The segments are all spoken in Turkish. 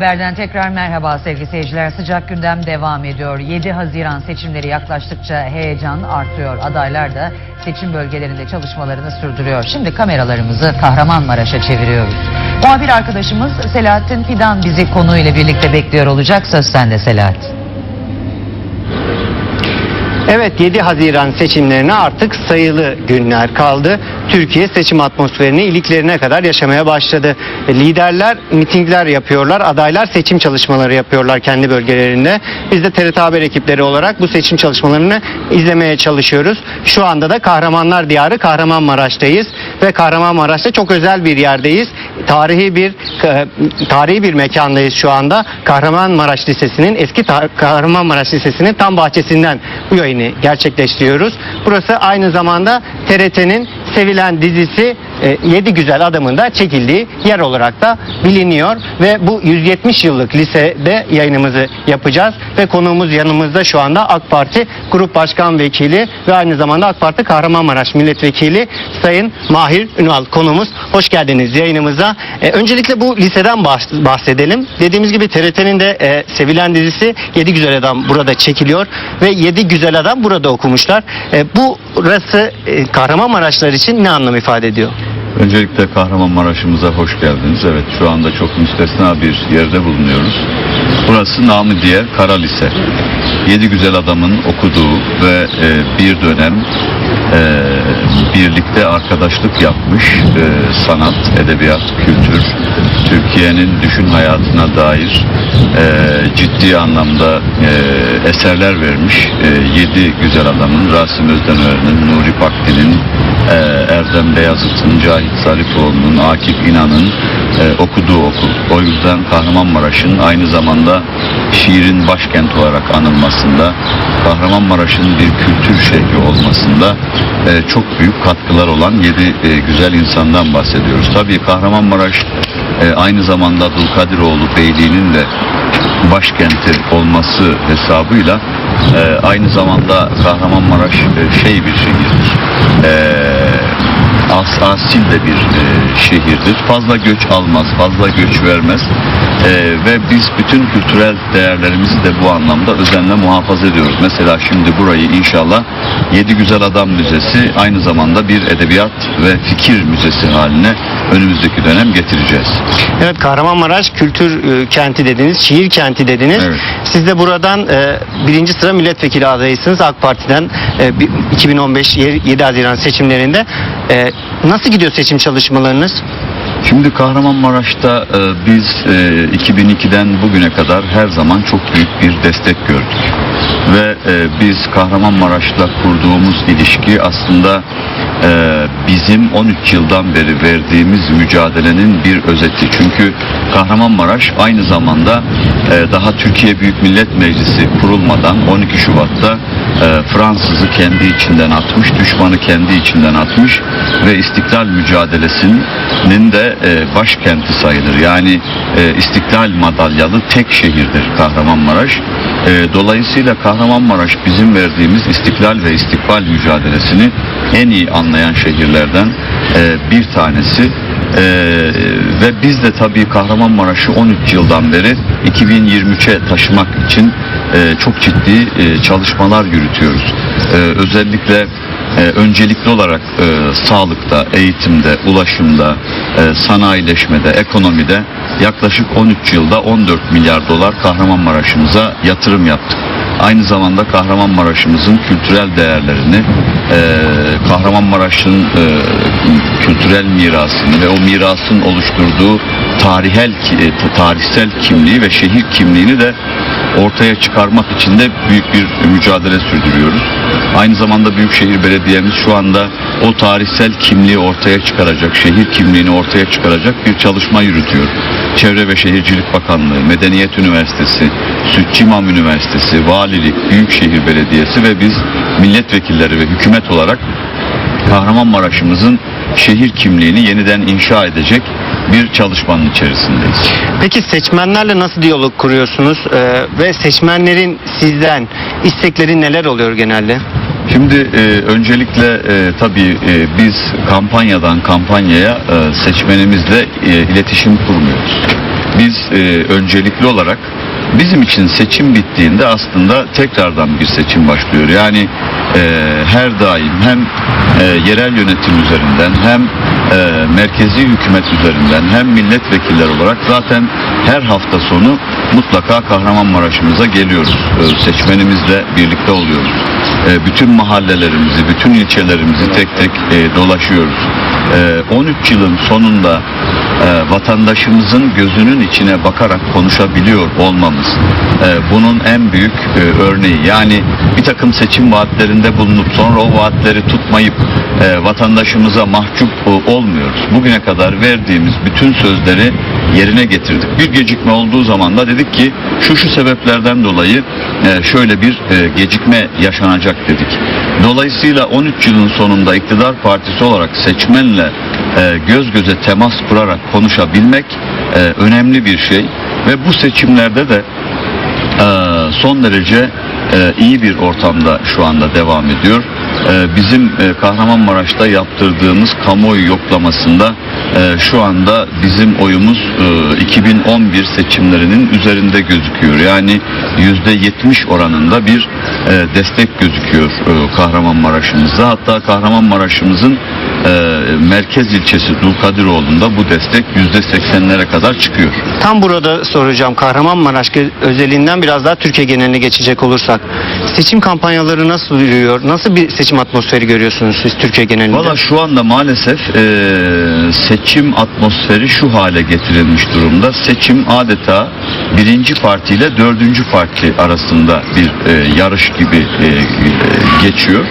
Haberden tekrar merhaba sevgili seyirciler. Sıcak gündem devam ediyor. 7 Haziran seçimleri yaklaştıkça heyecan artıyor. Adaylar da seçim bölgelerinde çalışmalarını sürdürüyor. Şimdi kameralarımızı Kahramanmaraş'a çeviriyoruz. Muhabir arkadaşımız Selahattin Fidan bizi konuyla birlikte bekliyor olacak. Söz sende Selahattin. Evet 7 Haziran seçimlerine artık sayılı günler kaldı. Türkiye seçim atmosferini iliklerine kadar yaşamaya başladı. Liderler mitingler yapıyorlar, adaylar seçim çalışmaları yapıyorlar kendi bölgelerinde. Biz de TRT Haber ekipleri olarak bu seçim çalışmalarını izlemeye çalışıyoruz. Şu anda da Kahramanlar Diyarı Kahramanmaraş'tayız ve Kahramanmaraş'ta çok özel bir yerdeyiz. Tarihi bir e, tarihi bir mekandayız şu anda. Kahramanmaraş Lisesi'nin eski Kahramanmaraş Lisesi'nin tam bahçesinden bu yayını gerçekleştiriyoruz. Burası aynı zamanda TRT'nin sevilen dizisi 7 Güzel Adam'ın da çekildiği yer olarak da biliniyor ve bu 170 yıllık lisede yayınımızı yapacağız ve konuğumuz yanımızda şu anda AK Parti Grup Başkan Vekili ve aynı zamanda AK Parti Kahramanmaraş Milletvekili Sayın Mahir Ünal konuğumuz. Hoş geldiniz yayınımıza. E, öncelikle bu liseden bahs- bahsedelim. Dediğimiz gibi TRT'nin de e, sevilen dizisi 7 Güzel Adam burada çekiliyor ve 7 Güzel Adam burada okumuşlar. E, bu burası e, Kahramanmaraşlar için ne anlam ifade ediyor? Öncelikle Kahramanmaraş'ımıza hoş geldiniz. Evet şu anda çok müstesna bir yerde bulunuyoruz. Burası namı diğer Kara Lise. Yedi güzel adamın okuduğu ve e, bir dönem e, birlikte arkadaşlık yapmış e, sanat, edebiyat, kültür, Türkiye'nin düşün hayatına dair e, ciddi anlamda e, eserler vermiş e, yedi güzel adamın, Rasim Özdemir'in, Nuri Pakdi'nin, e, Erdem Beyazıt'ın, Cahit Zarifoğlu'nun, Akif İnan'ın e, okuduğu okul. O yüzden Kahramanmaraş'ın aynı zamanda şiirin başkent olarak anılmasında, Kahramanmaraş'ın bir kültür şehri olmasında e, çok büyük katkılar olan yedi e, güzel insandan bahsediyoruz. Tabii Kahramanmaraş e, aynı zamanda Abdülkadiroğlu Beyliği'nin de başkenti olması hesabıyla e, aynı zamanda Kahramanmaraş e, şey bir şehirdir. E, asil de bir e, şehirdir. Fazla göç almaz, fazla göç vermez. E, ve biz bütün kültürel değerlerimizi de bu anlamda özenle muhafaza ediyoruz. Mesela şimdi burayı inşallah Yedi Güzel Adam Müzesi aynı zamanda bir edebiyat ve fikir müzesi haline önümüzdeki dönem getireceğiz. Evet Kahramanmaraş kültür e, kenti dediniz, şiir kenti dediniz. Evet. Siz de buradan e, birinci sıra milletvekili adayısınız AK Parti'den e, bir- 2015 7 Haziran seçimlerinde. E, nasıl gidiyor seçim çalışmalarınız? Şimdi Kahramanmaraş'ta e, biz e, 2002'den bugüne kadar her zaman çok büyük bir destek gördük. Ve e, biz Kahramanmaraş'la kurduğumuz ilişki aslında e, bizim 13 yıldan beri verdiğimiz mücadelenin bir özeti. Çünkü Kahramanmaraş aynı zamanda e, daha Türkiye Büyük Millet Meclisi kurulmadan 12 Şubat'ta e, Fransız'ı kendi içinden atmış, düşmanı kendi içinden atmış ve istiklal mücadelesinin de e, başkenti sayılır. Yani e, istiklal madalyalı tek şehirdir Kahramanmaraş. E, dolayısıyla Kahramanmaraş bizim verdiğimiz istiklal ve istikbal mücadelesini en iyi anlayan şehirlerden e, bir tanesi. Ee, ve biz de tabii Kahramanmaraş'ı 13 yıldan beri 2023'e taşımak için e, çok ciddi e, çalışmalar yürütüyoruz. Ee, özellikle e, öncelikli olarak e, sağlıkta, eğitimde, ulaşımda, e, sanayileşmede, ekonomide yaklaşık 13 yılda 14 milyar dolar Kahramanmaraş'ımıza yatırım yaptık. Aynı zamanda Kahramanmaraş'ımızın kültürel değerlerini, e, Kahramanmaraş'ın e, kültürel mirasını ve o mirasın oluşturduğu tarihel e, tarihsel kimliği ve şehir kimliğini de ortaya çıkarmak için de büyük bir mücadele sürdürüyoruz. Aynı zamanda Büyükşehir Belediye'miz şu anda o tarihsel kimliği ortaya çıkaracak, şehir kimliğini ortaya çıkaracak bir çalışma yürütüyor. Çevre ve Şehircilik Bakanlığı, Medeniyet Üniversitesi, Sütçü İmam Üniversitesi, Valilik, Büyükşehir Belediyesi ve biz milletvekilleri ve hükümet olarak Kahramanmaraş'ımızın şehir kimliğini yeniden inşa edecek bir çalışmanın içerisindeyiz. Peki seçmenlerle nasıl diyalog kuruyorsunuz E, ve seçmenlerin sizden istekleri neler oluyor genelde? Şimdi e, öncelikle e, tabii e, biz kampanyadan kampanyaya e, seçmenimizle e, iletişim kurmuyoruz. biz e, öncelikli olarak bizim için seçim bittiğinde aslında tekrardan bir seçim başlıyor. Yani e, her daim hem e, yerel yönetim üzerinden hem e, merkezi hükümet üzerinden hem milletvekiller olarak zaten her hafta sonu mutlaka Kahramanmaraş'ımıza geliyoruz. E, seçmenimizle birlikte oluyoruz. E, bütün mahallelerimizi, bütün ilçelerimizi tek tek e, dolaşıyoruz. E, 13 yılın sonunda e, vatandaşımızın gözünün içine bakarak konuşabiliyor olmamız e, bunun en büyük e, örneği. Yani bir takım seçim vaatlerinde bulunup sonra o vaatleri tutmayıp e, vatandaşımıza mahcup e, olmuyoruz. Bugüne kadar verdiğimiz bütün sözleri yerine getirdik. Bir gecikme olduğu zaman da dedik ki şu şu sebeplerden dolayı e, şöyle bir e, gecikme yaşanacak dedik. Dolayısıyla 13 yılın sonunda iktidar partisi olarak seçmenle e, göz göze temas kurarak konuşabilmek e, önemli bir şey ve bu seçimlerde de e, son derece iyi bir ortamda şu anda devam ediyor. Bizim Kahramanmaraş'ta yaptırdığımız kamuoyu yoklamasında e, şu anda bizim oyumuz e, 2011 seçimlerinin üzerinde gözüküyor. Yani %70 oranında bir destek gözüküyor e, Kahramanmaraş'ımızda. Hatta Kahramanmaraş'ımızın e, merkez ilçesi Dulkadiroğlu'nda bu destek %80'lere kadar çıkıyor. Tam burada soracağım Kahramanmaraş özelinden biraz daha Türkiye geneline geçecek olursak. Seçim kampanyaları nasıl yürüyor? Nasıl bir seçim atmosferi görüyorsunuz siz Türkiye genelinde? Valla şu anda maalesef eee, seçim atmosferi şu hale getirilmiş durumda. Seçim adeta birinci parti ile dördüncü parti arasında bir eee, yarış gibi eee, geçiyor.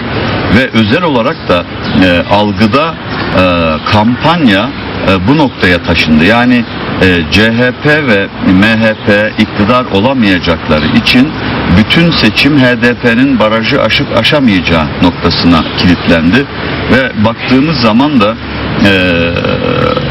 Ve özel olarak da eee, algıda eee, kampanya eee, bu noktaya taşındı. Yani eee, CHP ve MHP iktidar olamayacakları için bütün seçim HDP'nin barajı aşıp aşamayacağı noktasına kilitlendi ve baktığımız zaman da eee,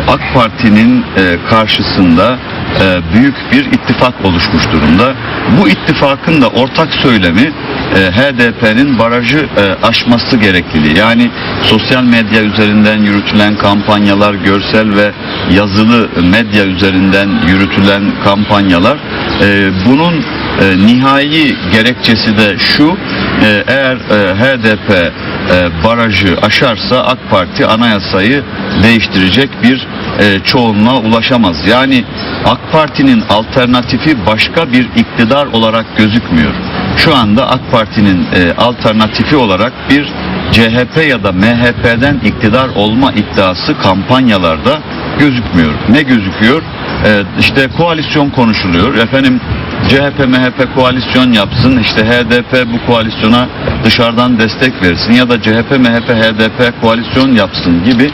AK Parti'nin eee, karşısında eee, büyük bir ittifak oluşmuş durumda. Bu ittifakın da ortak söylemi eee, HDP'nin barajı eee, aşması gerekliliği. Yani sosyal medya üzerinden yürütülen kampanyalar, görsel ve yazılı medya üzerinden yürütülen kampanyalar eee, bunun e, nihai gerekçesi de şu e, eğer e, HDP e, barajı aşarsa AK Parti anayasayı değiştirecek bir e, çoğunluğa ulaşamaz. Yani AK Parti'nin alternatifi başka bir iktidar olarak gözükmüyor. Şu anda AK Parti'nin e, alternatifi olarak bir CHP ya da MHP'den iktidar olma iddiası kampanyalarda gözükmüyor. Ne gözüküyor? Ee, işte koalisyon konuşuluyor. Efendim CHP MHP koalisyon yapsın. İşte HDP bu koalisyona dışarıdan destek versin ya da CHP MHP HDP koalisyon yapsın gibi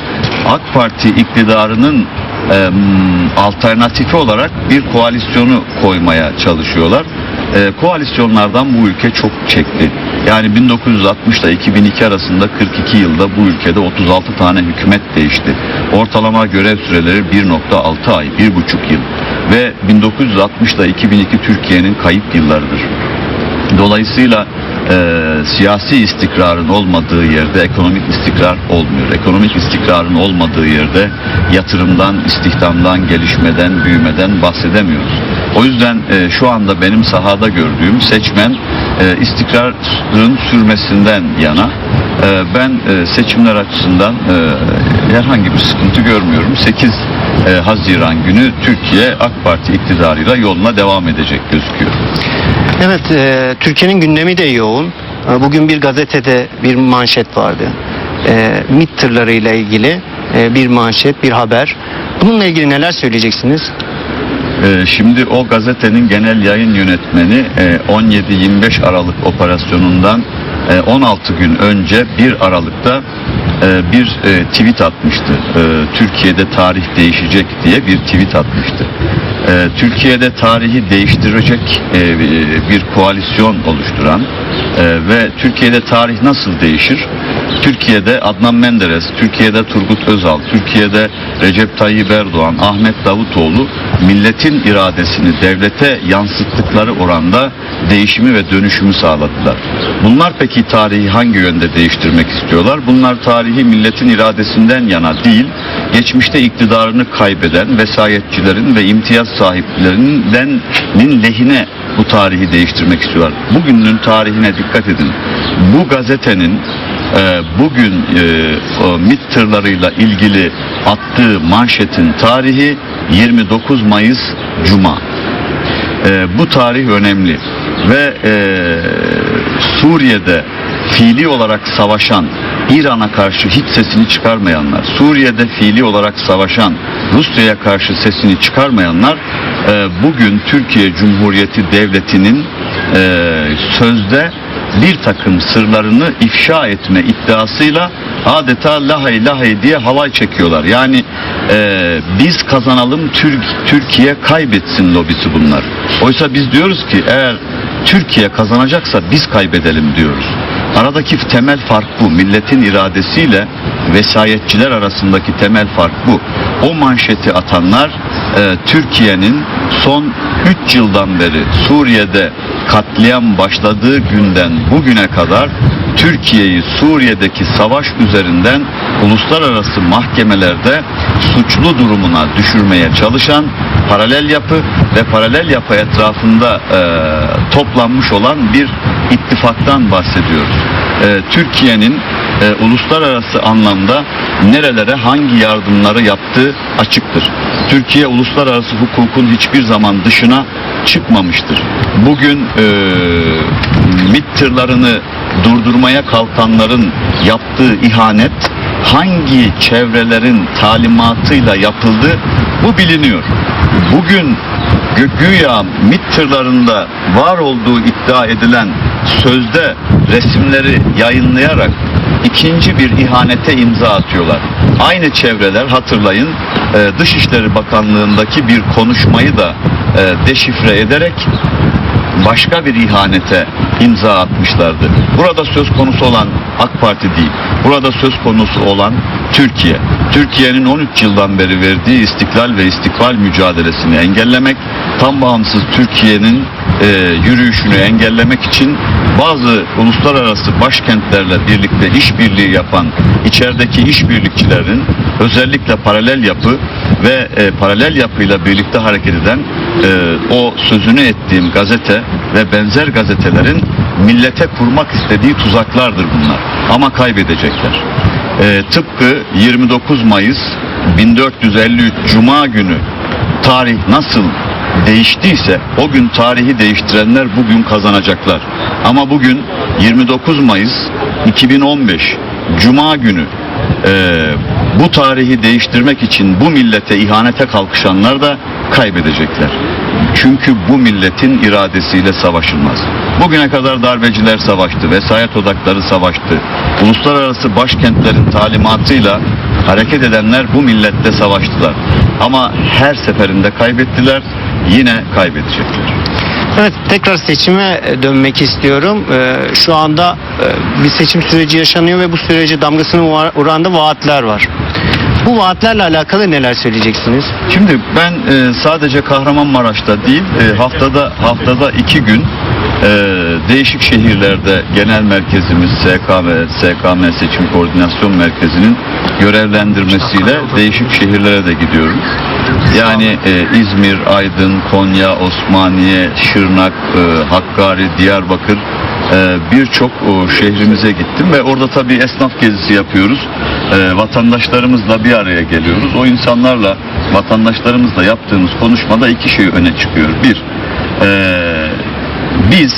AK Parti iktidarının e, alternatifi olarak bir koalisyonu koymaya çalışıyorlar. E, koalisyonlardan bu ülke çok çekti. Yani 1960 ile 2002 arasında 42 yılda bu ülkede 36 tane hükümet değişti. Ortalama görev süreleri 1.6 ay, 1.5 yıl. Ve 1960 ile 2002 Türkiye'nin kayıp yıllarıdır. Dolayısıyla e, siyasi istikrarın olmadığı yerde ekonomik istikrar olmuyor. Ekonomik istikrarın olmadığı yerde yatırımdan, istihdamdan, gelişmeden, büyümeden bahsedemiyoruz. O yüzden e, şu anda benim sahada gördüğüm seçmen e, istikrarın sürmesinden yana. E, ben e, seçimler açısından e, herhangi bir sıkıntı görmüyorum. 8 e, Haziran günü Türkiye AK Parti iktidarıyla yoluna devam edecek gözüküyor. Evet, e, Türkiye'nin gündemi de yoğun. E, Bugün bir gazetede bir manşet vardı. E, MİT tırlarıyla ilgili e, bir manşet, bir haber. Bununla ilgili neler söyleyeceksiniz? Ee, Şimdi o gazetenin genel yayın yönetmeni e, 17-25 Aralık operasyonundan e, 16 gün önce 1 Aralık'ta e, bir e, tweet atmıştı. E, Türkiye'de tarih değişecek diye bir tweet atmıştı. E, Türkiye'de tarihi değiştirecek e, bir koalisyon oluşturan ve Türkiye'de tarih nasıl değişir? Türkiye'de Adnan Menderes, Türkiye'de Turgut Özal, Türkiye'de Recep Tayyip Erdoğan, Ahmet Davutoğlu milletin iradesini devlete yansıttıkları oranda değişimi ve dönüşümü sağladılar. Bunlar peki tarihi hangi yönde değiştirmek istiyorlar? Bunlar tarihi milletin iradesinden yana değil, geçmişte iktidarını kaybeden vesayetçilerin ve imtiyaz sahiplerinin lehine bu tarihi değiştirmek istiyorlar. Bugünün tarihine dikkat edin. Bu gazetenin e, bugün e, MİT tırlarıyla ilgili attığı manşetin tarihi 29 Mayıs Cuma. E, bu tarih önemli ve e, Suriye'de fiili olarak savaşan İran'a karşı hiç sesini çıkarmayanlar, Suriye'de fiili olarak savaşan Rusya'ya karşı sesini çıkarmayanlar e, bugün Türkiye Cumhuriyeti Devleti'nin e, sözde bir takım sırlarını ifşa etme iddiasıyla adeta lahay lahay diye halay çekiyorlar. Yani e, biz kazanalım Türk, Türkiye kaybetsin lobisi bunlar. Oysa biz diyoruz ki eğer Türkiye kazanacaksa biz kaybedelim diyoruz. Aradaki temel fark bu. Milletin iradesiyle vesayetçiler arasındaki temel fark bu. O manşeti atanlar e, Türkiye'nin son 3 yıldan beri Suriye'de katliam başladığı günden bugüne kadar Türkiye'yi Suriye'deki savaş üzerinden uluslararası mahkemelerde suçlu durumuna düşürmeye çalışan paralel yapı ve paralel yapı etrafında e, toplanmış olan bir ittifaktan bahsediyoruz. E, Türkiye'nin e, uluslararası anlamda nerelere hangi yardımları yaptığı açıktır. Türkiye uluslararası hukukun hiçbir zaman dışına çıkmamıştır. Bugün e, MİT tırlarını durdurmaya kalkanların yaptığı ihanet hangi çevrelerin talimatıyla yapıldı bu biliniyor. Bugün gü- güya MİT tırlarında var olduğu iddia edilen sözde resimleri yayınlayarak ikinci bir ihanete imza atıyorlar. Aynı çevreler hatırlayın e, Dışişleri Bakanlığındaki bir konuşmayı da e, deşifre ederek başka bir ihanete imza atmışlardı. Burada söz konusu olan AK Parti değil. Burada söz konusu olan Türkiye. Türkiye'nin 13 yıldan beri verdiği istiklal ve istikbal mücadelesini engellemek, tam bağımsız Türkiye'nin e, yürüyüşünü engellemek için bazı uluslararası başkentlerle birlikte işbirliği yapan içerideki işbirlikçilerin özellikle paralel yapı ve e, paralel yapıyla birlikte hareket eden e, o sözünü ettiğim gazete ve benzer gazetelerin millete kurmak istediği tuzaklardır bunlar. Ama kaybedecekler. E, tıpkı 29 Mayıs 1453 Cuma günü tarih nasıl değiştiyse o gün tarihi değiştirenler bugün kazanacaklar. Ama bugün 29 Mayıs 2015 Cuma günü e, bu tarihi değiştirmek için bu millete ihanete kalkışanlar da kaybedecekler. Çünkü bu milletin iradesiyle savaşılmaz. Bugüne kadar darbeciler savaştı, vesayet odakları savaştı. Uluslararası başkentlerin talimatıyla hareket edenler bu millette savaştılar. Ama her seferinde kaybettiler, yine kaybedecekler. Evet tekrar seçime e, dönmek istiyorum. Ee, şu anda e, bir seçim süreci yaşanıyor ve bu sürece damgasını vuran da vaatler var. Bu vaatlerle alakalı neler söyleyeceksiniz? Şimdi ben e, sadece Kahramanmaraş'ta değil e, haftada haftada iki gün e, değişik şehirlerde genel merkezimiz SKM, SKM Seçim Koordinasyon Merkezi'nin görevlendirmesiyle değişik şehirlere de gidiyorum. Yani e, İzmir, Aydın, Konya, Osmaniye, Şırnak, e, Hakkari, Diyarbakır e, birçok şehrimize gittim ve orada tabii esnaf gezisi yapıyoruz. E, vatandaşlarımızla bir araya geliyoruz. O insanlarla, vatandaşlarımızla yaptığımız konuşmada iki şey öne çıkıyor. Bir, e, biz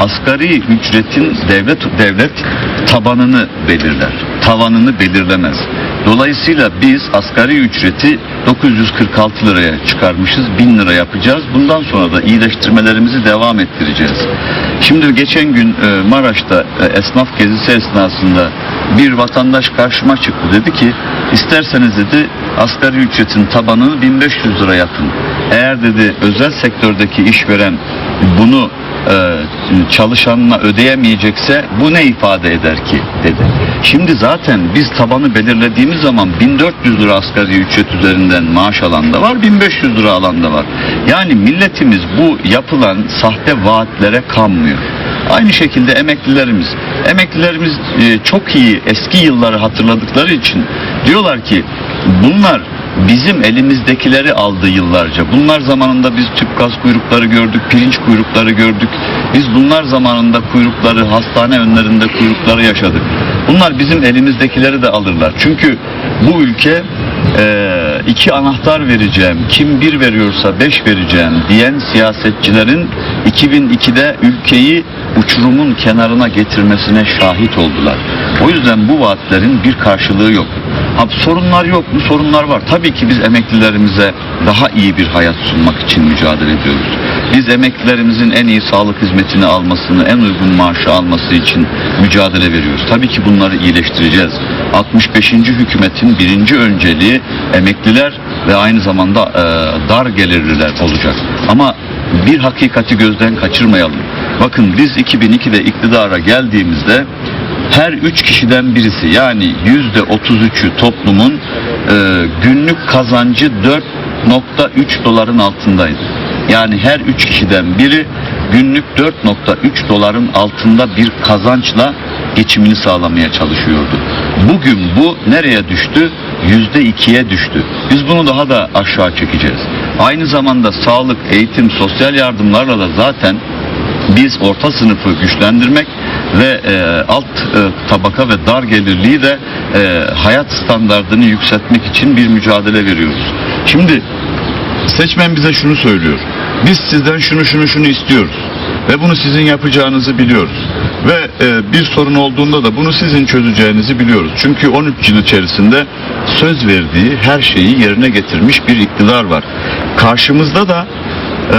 asgari ücretin devlet devlet tabanını belirler. Tavanını belirlemez. Dolayısıyla biz asgari ücreti 946 liraya çıkarmışız. 1000 lira yapacağız. Bundan sonra da iyileştirmelerimizi devam ettireceğiz. Şimdi geçen gün e, Maraş'ta e, esnaf gezisi esnasında bir vatandaş karşıma çıktı. Dedi ki isterseniz dedi asgari ücretin tabanını 1500 lira yapın. Eğer dedi özel sektördeki işveren bunu çalışanına ödeyemeyecekse bu ne ifade eder ki dedi. Şimdi zaten biz tabanı belirlediğimiz zaman 1400 lira asgari ücret üzerinden maaş alan da var 1500 lira alan da var. Yani milletimiz bu yapılan sahte vaatlere kanmıyor. Aynı şekilde emeklilerimiz. Emeklilerimiz e, çok iyi eski yılları hatırladıkları için diyorlar ki bunlar bizim elimizdekileri aldı yıllarca. Bunlar zamanında biz tüp gaz kuyrukları gördük, pirinç kuyrukları gördük. Biz bunlar zamanında kuyrukları, hastane önlerinde kuyrukları yaşadık. Bunlar bizim elimizdekileri de alırlar. Çünkü bu ülke e, iki anahtar vereceğim, kim bir veriyorsa beş vereceğim diyen siyasetçilerin 2002'de ülkeyi uçurumun kenarına getirmesine şahit oldular. O yüzden bu vaatlerin bir karşılığı yok. Ha, sorunlar yok mu? Sorunlar var. Tabii ki biz emeklilerimize daha iyi bir hayat sunmak için mücadele ediyoruz. Biz emeklilerimizin en iyi sağlık hizmetini almasını, en uygun maaşı alması için mücadele veriyoruz. Tabii ki bunları iyileştireceğiz. 65. hükümetin birinci önceliği emekliler ve aynı zamanda e, dar gelirliler olacak. Ama bir hakikati gözden kaçırmayalım. Bakın biz 2002'de iktidara geldiğimizde her üç kişiden birisi yani yüzde 33'ü toplumun e, günlük kazancı 4.3 doların altındaydı. Yani her üç kişiden biri günlük 4.3 doların altında bir kazançla geçimini sağlamaya çalışıyordu. Bugün bu nereye düştü? Yüzde ikiye düştü. Biz bunu daha da aşağı çekeceğiz. Aynı zamanda sağlık, eğitim, sosyal yardımlarla da zaten biz orta sınıfı güçlendirmek ve e, alt e, tabaka ve dar gelirliği de e, hayat standartını yükseltmek için bir mücadele veriyoruz. Şimdi seçmen bize şunu söylüyor. Biz sizden şunu şunu şunu istiyoruz ve bunu sizin yapacağınızı biliyoruz. Ve e, bir sorun olduğunda da bunu sizin çözeceğinizi biliyoruz. Çünkü 13 yıl içerisinde söz verdiği her şeyi yerine getirmiş bir iktidar var. Karşımızda da e,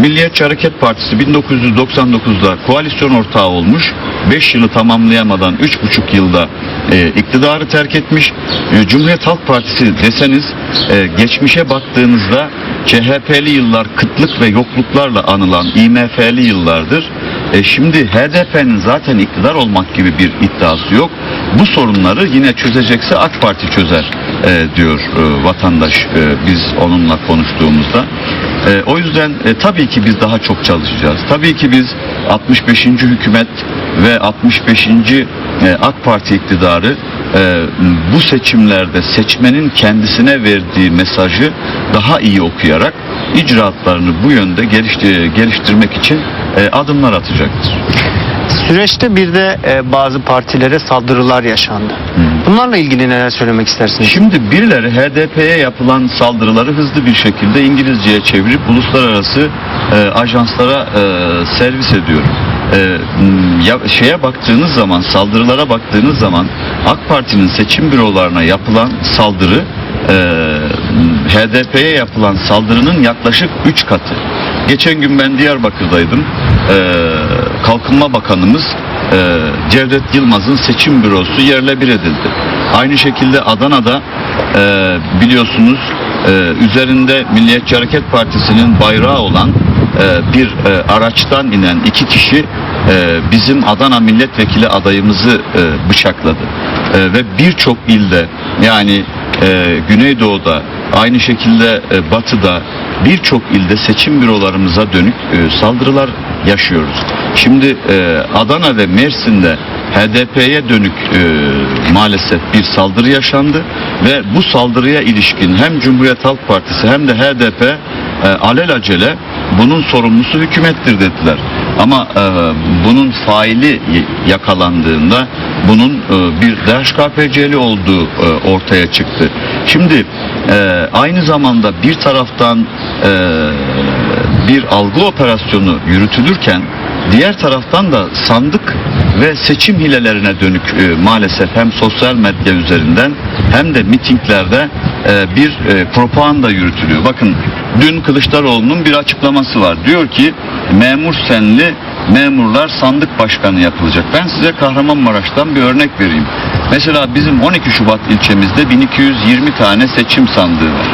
Milliyetçi Hareket Partisi 1999'da koalisyon ortağı olmuş. 5 yılı tamamlayamadan 3,5 yılda e, iktidarı terk etmiş. E, Cumhuriyet Halk Partisi deseniz e, geçmişe baktığınızda CHP'li yıllar kıtlık ve yokluklarla anılan IMF'li yıllardır. E, şimdi HDP'nin zaten iktidar olmak gibi bir iddiası yok. Bu sorunları yine çözecekse AK Parti çözer e, diyor e, vatandaş e, biz onunla konuştuğumuzda. E, o yüzden e, tabii ki biz daha çok çalışacağız. Tabii ki biz 65. hükümet ve 65. e, AK Parti iktidarı e, bu seçimlerde seçmenin kendisine verdiği mesajı daha iyi okuyarak icraatlarını bu yönde geliştir- geliştirmek için e, adımlar atacaktır. Süreçte bir de e, bazı partilere saldırılar yaşandı. Bunlarla ilgili neler söylemek istersiniz? Şimdi birileri HDP'ye yapılan saldırıları hızlı bir şekilde İngilizceye çevirip uluslararası e, ajanslara e, servis ediyor. E, ya, şeye baktığınız zaman, saldırılara baktığınız zaman AK Parti'nin seçim bürolarına yapılan saldırı e, HDP'ye yapılan saldırının yaklaşık 3 katı. Geçen gün ben Diyarbakır'daydım. E, Kalkınma Bakanımız e, Cevdet Yılmaz'ın seçim bürosu yerle bir edildi. Aynı şekilde Adana'da e, biliyorsunuz e, üzerinde Milliyetçi Hareket Partisi'nin bayrağı olan e, bir e, araçtan inen iki kişi e, bizim Adana milletvekili adayımızı e, bıçakladı. E, ve birçok ilde yani e, Güneydoğu'da aynı şekilde e, Batı'da birçok ilde seçim bürolarımıza dönük e, saldırılar yaşıyoruz. Şimdi e, Adana ve Mersin'de HDP'ye dönük e, maalesef bir saldırı yaşandı ve bu saldırıya ilişkin hem Cumhuriyet Halk Partisi hem de HDP e, alelacele bunun sorumlusu hükümettir dediler. Ama e, bunun faili yakalandığında bunun e, bir DHKPC'li olduğu e, ortaya çıktı. Şimdi e, aynı zamanda bir taraftan e, bir algı operasyonu yürütülürken diğer taraftan da sandık ve seçim hilelerine dönük e, maalesef hem sosyal medya üzerinden hem de mitinglerde e, bir e, propaganda yürütülüyor. Bakın dün Kılıçdaroğlu'nun bir açıklaması var. Diyor ki memur senli memurlar sandık başkanı yapılacak. Ben size Kahramanmaraş'tan bir örnek vereyim. Mesela bizim 12 Şubat ilçemizde 1220 tane seçim sandığı var.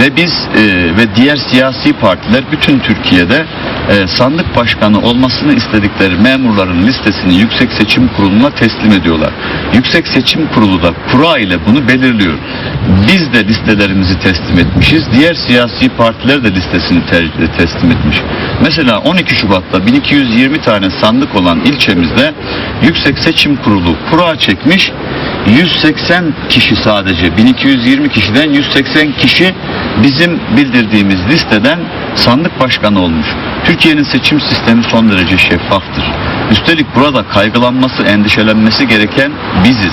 Ve biz e, ve diğer siyasi partiler bütün Türkiye'de e, sandık başkanı olmasını istedikleri memurların listesini Yüksek Seçim Kurulu'na teslim ediyorlar. Yüksek Seçim Kurulu da kura ile bunu belirliyor. Biz de listelerimizi teslim etmişiz. Diğer siyasi partiler de listesini te- teslim etmiş. Mesela 12 Şubat'ta 1220 tane sandık olan ilçemizde Yüksek Seçim Kurulu kura çekmiş. 180 kişi sadece 1220 kişiden 180 kişi bizim bildirdiğimiz listeden sandık başkanı olmuş. Türkiye'nin seçim sistemi son derece şeffaftır. Üstelik burada kaygılanması, endişelenmesi gereken biziz.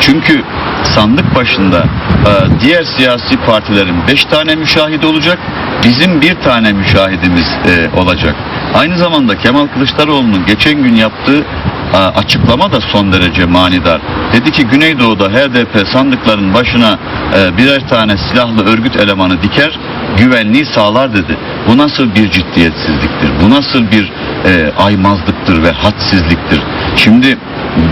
Çünkü sandık başında e, diğer siyasi partilerin 5 tane müşahidi olacak, bizim bir tane müşahidimiz e, olacak. Aynı zamanda Kemal Kılıçdaroğlu'nun geçen gün yaptığı e, açıklama da son derece manidar. Dedi ki Güneydoğu'da HDP sandıkların başına birer tane silahlı örgüt elemanı diker, güvenliği sağlar dedi. Bu nasıl bir ciddiyetsizliktir? Bu nasıl bir e, aymazlıktır ve hadsizliktir? Şimdi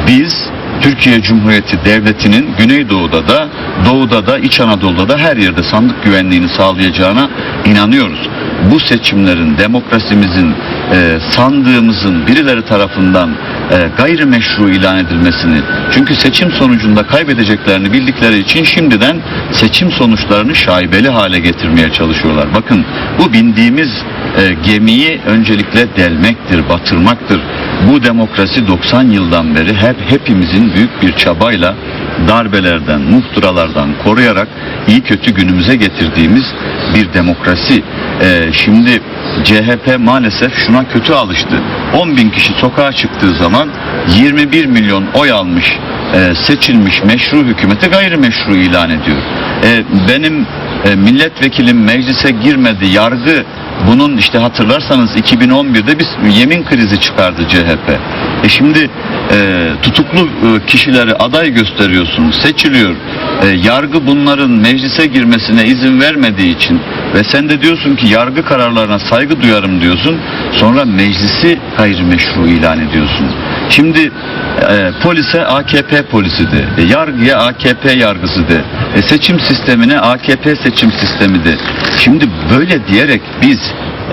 biz Türkiye Cumhuriyeti Devleti'nin Güneydoğu'da da, Doğu'da da, İç Anadolu'da da her yerde sandık güvenliğini sağlayacağına inanıyoruz. Bu seçimlerin demokrasimizin, e, sandığımızın birileri tarafından e, gayrimeşru ilan edilmesini, çünkü seçim sonucunda kaybedeceklerini bildikleri için şimdiden seçim sonuçlarını şaibeli hale getirmeye çalışıyorlar. Bakın bu bindiğimiz e, gemiyi öncelikle delmektir, batırmaktır. Bu demokrasi 90 yıldan beri hep hepimizin büyük bir çabayla darbelerden, muhtıralardan koruyarak iyi kötü günümüze getirdiğimiz bir demokrasi. Ee, şimdi CHP maalesef şuna kötü alıştı. 10 bin kişi sokağa çıktığı zaman 21 milyon oy almış e, seçilmiş meşru hükümeti gayrimeşru ilan ediyor. E, benim e, milletvekilim meclise girmedi, yargı bunun işte hatırlarsanız 2011'de bir yemin krizi çıkardı CHP. E şimdi e, tutuklu e, kişileri aday gösteriyorsun, seçiliyor. E, yargı bunların meclise girmesine izin vermediği için ve sen de diyorsun ki yargı kararlarına saygı duyarım diyorsun. Sonra meclisi gayrimeşru ilan ediyorsun. Şimdi e, polise AKP polisi de, e, yargıya AKP yargısı de, e, seçim sistemine AKP seçim sistemi. Şimdi böyle diyerek biz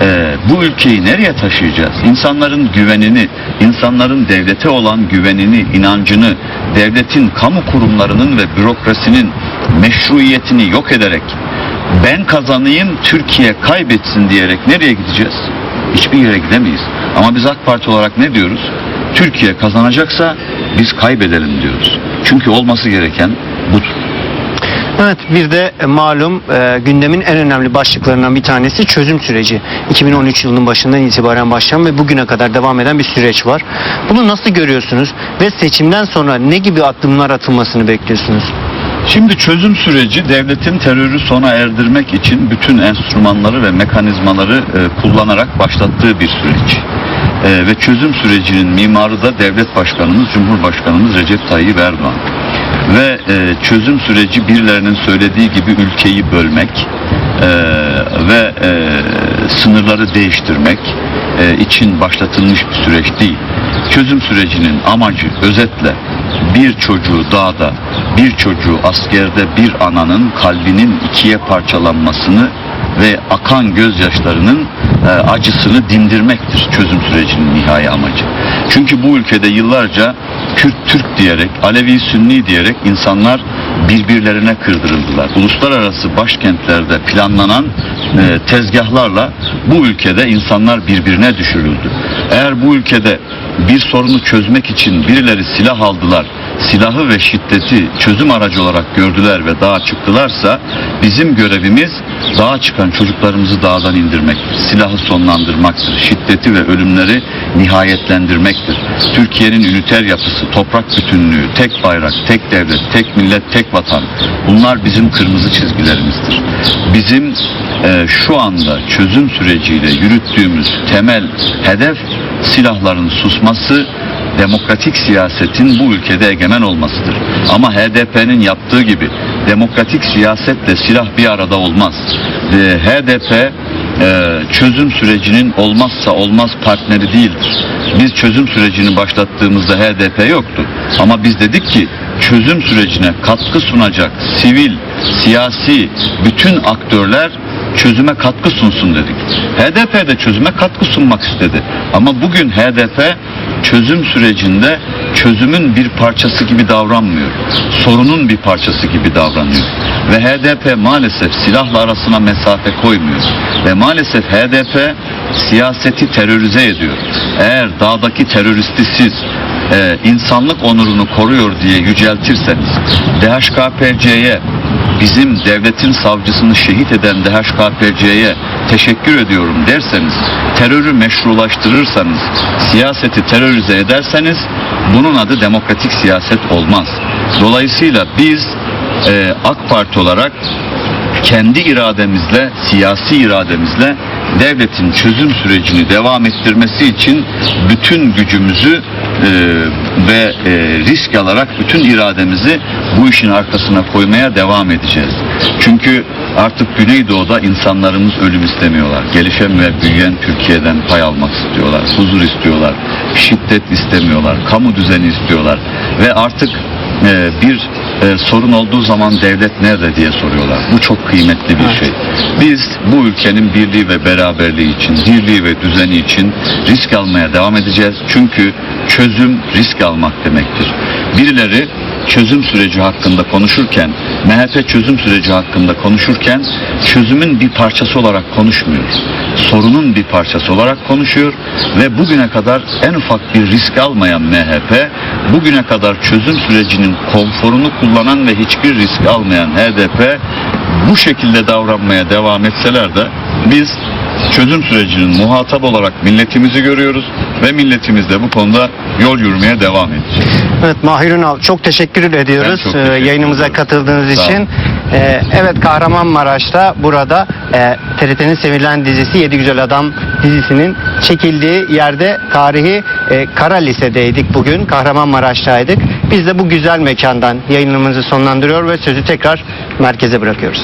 e, bu ülkeyi nereye taşıyacağız? İnsanların güvenini, insanların devlete olan güvenini, inancını, devletin, kamu kurumlarının ve bürokrasinin meşruiyetini yok ederek ben kazanayım, Türkiye kaybetsin diyerek nereye gideceğiz? Hiçbir yere gidemeyiz. Ama biz AK Parti olarak ne diyoruz? Türkiye kazanacaksa biz kaybedelim diyoruz. Çünkü olması gereken budur. Evet bir de e, malum e, gündemin en önemli başlıklarından bir tanesi çözüm süreci. 2013 yılının başından itibaren başlayan ve bugüne kadar devam eden bir süreç var. Bunu nasıl görüyorsunuz ve seçimden sonra ne gibi adımlar atılmasını bekliyorsunuz? Şimdi çözüm süreci devletin terörü sona erdirmek için bütün enstrümanları ve mekanizmaları e, kullanarak başlattığı bir süreç. E, ve çözüm sürecinin mimarı da devlet başkanımız, Cumhurbaşkanımız Recep Tayyip Erdoğan. Ve e, çözüm süreci birilerinin söylediği gibi ülkeyi bölmek e, ve e, sınırları değiştirmek e, için başlatılmış bir süreç değil. Çözüm sürecinin amacı özetle bir çocuğu dağda, bir çocuğu askerde bir ananın kalbinin ikiye parçalanmasını ve akan gözyaşlarının e, acısını dindirmektir çözüm sürecinin nihai amacı. Çünkü bu ülkede yıllarca Kürt Türk diyerek, Alevi Sünni diyerek insanlar birbirlerine kırdırıldılar. Uluslararası başkentlerde planlanan e, tezgahlarla bu ülkede insanlar birbirine düşürüldü. Eğer bu ülkede bir sorunu çözmek için birileri silah aldılar, silahı ve şiddeti çözüm aracı olarak gördüler ve dağa çıktılarsa bizim görevimiz dağa çıkan çocuklarımızı dağdan indirmektir. Silahı sonlandırmaktır. Şiddeti ve ölümleri nihayetlendirmektir. Türkiye'nin üniter yapısı, toprak bütünlüğü, tek bayrak, tek devlet, tek millet, tek vatan bunlar bizim kırmızı çizgilerimizdir. Bizim e, şu anda çözüm süreciyle yürüttüğümüz temel hedef silahların susması demokratik siyasetin bu ülkede egemen olmasıdır. Ama HDP'nin yaptığı gibi demokratik siyasetle silah bir arada olmaz. Ee, HDP e, çözüm sürecinin olmazsa olmaz partneri değildir. Biz çözüm sürecini başlattığımızda HDP yoktu. Ama biz dedik ki çözüm sürecine katkı sunacak sivil, siyasi bütün aktörler çözüme katkı sunsun dedik. HDP de çözüme katkı sunmak istedi. Ama bugün HDP çözüm sürecinde çözümün bir parçası gibi davranmıyor. Sorunun bir parçası gibi davranıyor. Ve HDP maalesef silahla arasına mesafe koymuyor. Ve maalesef HDP siyaseti terörize ediyor. Eğer dağdaki teröristi siz e, insanlık onurunu koruyor diye yüceltirseniz DHKPC'ye bizim devletin savcısını şehit eden DHKPC'ye teşekkür ediyorum derseniz, terörü meşrulaştırırsanız, siyaseti terörize ederseniz bunun adı demokratik siyaset olmaz. Dolayısıyla biz e, AK Parti olarak kendi irademizle, siyasi irademizle devletin çözüm sürecini devam ettirmesi için bütün gücümüzü ve e, risk alarak bütün irademizi bu işin arkasına koymaya devam edeceğiz. Çünkü artık Güneydoğu'da insanlarımız ölüm istemiyorlar. Gelişen ve büyüyen Türkiye'den pay almak istiyorlar. Huzur istiyorlar. Şiddet istemiyorlar. Kamu düzeni istiyorlar. Ve artık e, bir e, sorun olduğu zaman devlet nerede diye soruyorlar. Bu çok kıymetli bir şey. Biz bu ülkenin birliği ve beraberliği için, dirliği ve düzeni için risk almaya devam edeceğiz. Çünkü çözüm risk almak demektir. Birileri çözüm süreci hakkında konuşurken, MHP çözüm süreci hakkında konuşurken çözümün bir parçası olarak konuşmuyor. Sorunun bir parçası olarak konuşuyor ve bugüne kadar en ufak bir risk almayan MHP, bugüne kadar çözüm sürecinin konforunu kullanan ve hiçbir risk almayan HDP bu şekilde davranmaya devam etseler de biz çözüm sürecinin muhatap olarak milletimizi görüyoruz ve milletimiz de bu konuda yol yürümeye devam edecek. Evet Mahir Ünal çok teşekkür ediyoruz çok e, teşekkür ederim. yayınımıza katıldığınız Sağ için. Olun. E, evet Kahramanmaraş'ta burada e, TRT'nin sevilen dizisi Yedi Güzel Adam dizisinin çekildiği yerde tarihi e, Kara Lise'deydik bugün. Kahramanmaraş'taydık. Biz de bu güzel mekandan yayınımızı sonlandırıyor ve sözü tekrar merkeze bırakıyoruz.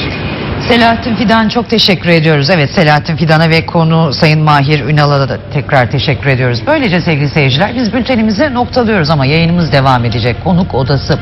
Selahattin Fidan çok teşekkür ediyoruz. Evet Selahattin Fidan'a ve konu Sayın Mahir Ünal'a da tekrar teşekkür ediyoruz. Böylece sevgili seyirciler biz bültenimizi noktalıyoruz ama yayınımız devam edecek. Konuk odası